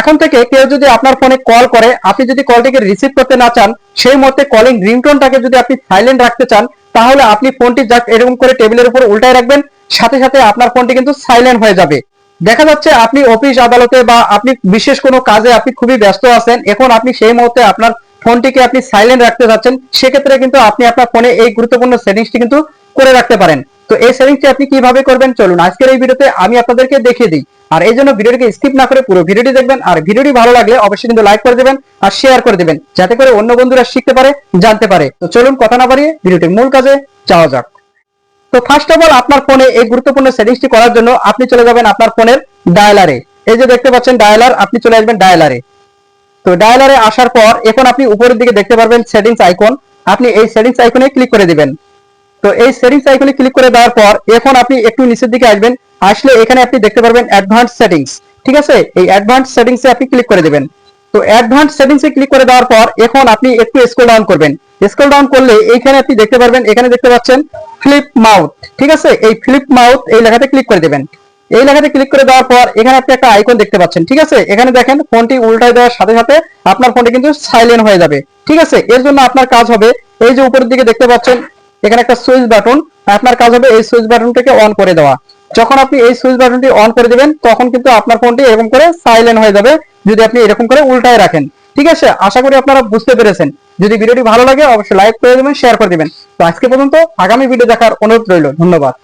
এখন থেকে কেউ যদি আপনার ফোনে কল করে, আপনি যদি কলটিকে রিসিভ করতে না চান, সেই মুহূর্তে কলিং রিংটোনটাকে যদি আপনি সাইলেন্ট রাখতে চান, তাহলে আপনি ফোনটি জাস্ট এরকম করে টেবিলের উপর উল্টায় রাখবেন, সাথে সাথে আপনার ফোনটি কিন্তু সাইলেন্ট হয়ে যাবে। দেখা যাচ্ছে আপনি অফিস আদালতে বা আপনি বিশেষ কোনো কাজে আপনি খুবই ব্যস্ত আছেন, এখন আপনি সেই মুহূর্তে আপনার ফোনটিকে আপনি সাইলেন্ট রাখতে চাচ্ছেন সেক্ষেত্রে কিন্তু আপনি আপনার ফোনে এই গুরুত্বপূর্ণ সেটিংসটি কিন্তু করে রাখতে পারেন। তো এই সেটিংসটি আপনি কীভাবে করবেন? চলুন আজকের এই ভিডিওতে আমি আপনাদেরকে দেখিয়ে দিই। আর এই জন্য ভিডিওটিকে স্কিপ না করে পুরো ভিডিওটি দেখবেন। আর ভিডিওটি ভালো লাগলে অবশ্যই কিন্তু লাইক করে দেবেন আর শেয়ার করে দেবেন, যাতে করে অন্য বন্ধুরা শিখতে পারে, জানতে পারে। তো চলুন কথা না বাড়িয়ে ভিডিওটির মূল কাজে যাওয়া যাক। তো ফার্স্ট অফ অল আপনার ফোনে এই গুরুত্বপূর্ণ সেটিংসটি করার জন্য আপনি চলে যাবেন আপনার ফোনের ডায়ালারে এই যে দেখতে পাচ্ছেন ডায়ালার আপনি চলে আসবেন ডায়ালারে তো ডায়ালারে আসার পর এখন আপনি উপরের দিকে দেখতে পারবেন সেটিংস আইকন আপনি এই সেটিংস আইকনে ক্লিক করে দিবেন। তো এই সেটিংস আইকনে ক্লিক করে দেওয়ার পর এখন আপনি একটু নিচের দিকে আসবেন, আসলে এখানে আপনি দেখতে পারবেন অ্যাডভান্স সেটিংস ঠিক আছে? এই অ্যাডভান্স সেটিংসে আপনি ক্লিক করে দিবেন। তো অ্যাডভান্স সেটিংসে ক্লিক করে দেওয়ার পর এখন আপনি একটু স্ক্রল ডাউন করবেন। স্ক্রল ডাউন করলে এইখানে আপনি দেখতে পারবেন, এখানে দেখতে পাচ্ছেন ফ্লিপ মাউথ ঠিক আছে? এই ফ্লিপ মাউথ এই লেখাতে ক্লিক করে দিবেন। এই লেখাতে ক্লিক করে দেওয়ার পর এখানে আপনি একটা আইকন দেখতে পাচ্ছেন, ঠিক আছে? এখানে দেখেন ফোনটি উল্টায় দেওয়ার সাথে সাথে আপনার ফোনটি কিন্তু সাইলেন্ট হয়ে যাবে, ঠিক আছে? এর জন্য আপনার কাজ হবে, এই যে উপরের দিকে দেখতে পাচ্ছেন এখানে একটা সুইচ বাটন আপনার কাজ হবে এই সুইচ বাটনটাকে অন করে দেওয়া। যখন আপনি এই সুইচ বাটনটি অন করে দিবেন, তখন কিন্তু আপনার ফোনটি এরকম করে সাইলেন্ট হয়ে যাবে, যদি আপনি এরকম করে উল্টায় রাখেন। ঠিক আছে? আশা করি আপনারা বুঝতে পেরেছেন। যদি ভিডিওটি ভালো লাগে, অবশ্যই লাইক করে দেবেন শেয়ার করে দিবেন। তো আজকে পর্যন্ত আগামী ভিডিও দেখার অনুরোধ রইল। ধন্যবাদ।